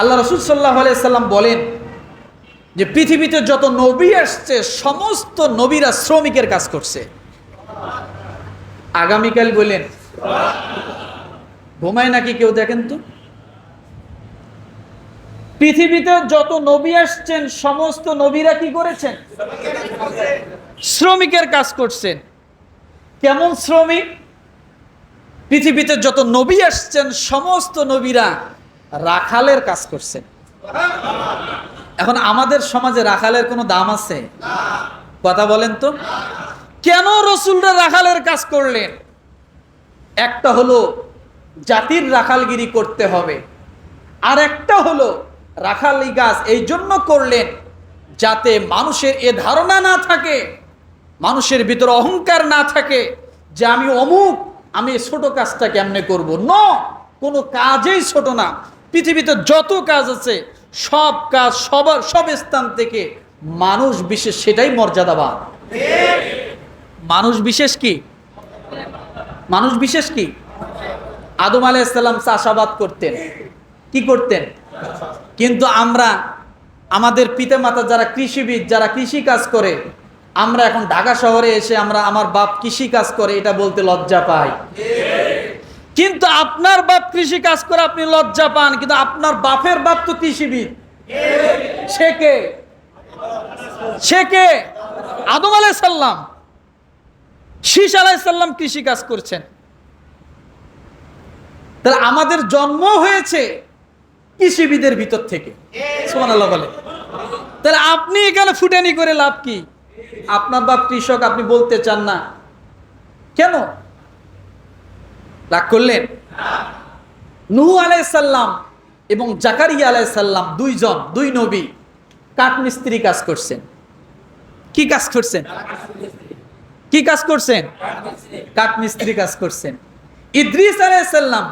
আল্লাহ রসুল সাল্লাহ সাল্লাম বলেন যে পৃথিবীতে যত নবী আসছে, সমস্ত নবীরা শ্রমিকের কাজ করছে। আগামীকাল বলেন ঘুমায় নাকি কেউ দেখেন তো? পৃথিবীতে যত নবী আসছেন, সমস্ত নবীরা কি করেছেন? শ্রমিকের কাজ করছেন। কেমন শ্রমিক? পৃথিবীতে যত নবী আসছেন, সমস্ত নবীরা রাখালের কাজ করছে। এখন আমাদের সমাজে রাখালের কোনো দাম আছে? কথা বলেন তো। কেন রসুলরা রাখালের কাজ করলেন? একটা হলো জাতির রাখালগিরি করতে হবে। আর একটা হলো রাখালি গাছ এই জন্য করলেন যাতে মানুষের এ ধারণা না থাকে, মানুষের ভিতরে অহংকার না থাকে যে আমি অমুক, আমি ছোট কাজটা কেমনে করব? ন, কোনো কাজেই ছোট না। পৃথিবীতে যত কাজ আছে, সব কাজ সবার, সব স্থান থেকে মানুষ বিশেষ সেটাই মর্যাদাবান। মানুষ বিশেষ কি? মানুষ বিশেষ কি? আদম আলাইসাল্লাম চাষাবাদ করতেন। কি করতেন? কিন্তু আমরা, আমাদের পিতা মাতা যারা কৃষিবিদ, যারা কৃষি কাজ করে, আমরা এখন ঢাকা শহরে এসে আমরা আমার বাপ কৃষি কাজ করে, এটা বলতে লজ্জা পাই। কিন্তু আপনার বাপ কৃষি কাজ করে আপনি লজ্জা পান, কিন্তু আপনার বাপের বাপ তো কৃষিবিদ। সে কে? সে কে? আদম আলাইসাল্লাম শীষ আলাইসাল্লাম কৃষি কাজ করছেন। তাহলে আমাদের জন্ম হয়েছে কৃষিবিদের ভিতর থেকে। বলে। তাহলে আপনি এখানে ফুটানি করে লাভ কি? আপনার বাপ কৃষক, আপনি বলতে চান না। কেন? রাগ করলেন? নুহু আলাইসাল্লাম এবং জাকারিয়া আলাইসাল্লাম দুইজন, দুই নবী কাঠমিস্ত্রি কাজ করছেন। কি কাজ করছেন? কি কাজ করছেন? কাঠমিস্ত্রি কাজ করছেন। ইদ্রিস আলাইসাল্লাম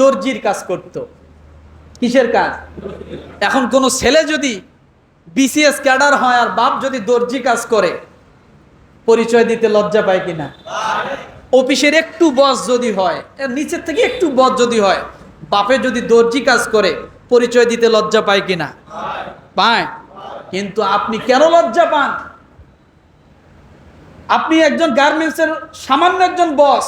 দর্জির কাজ করত। কিসের কাজ? এখন কোনো ছেলে যদি বিসিএস ক্যাডার হয় আর বাপ যদি দর্জি কাজ করে, পরিচয় দিতে লজ্জা পায় কিনা? অফিসের একটু বস যদি হয় নিচের থেকে একটু বস যদি হয় বাপে যদি দর্জি কাজ করে, পরিচয় দিতে লজ্জা পায় কিনা? পায়। কিন্তু আপনি কেন লজ্জা পান? আপনি একজন গার্মেন্টসের সামান্য একজন বস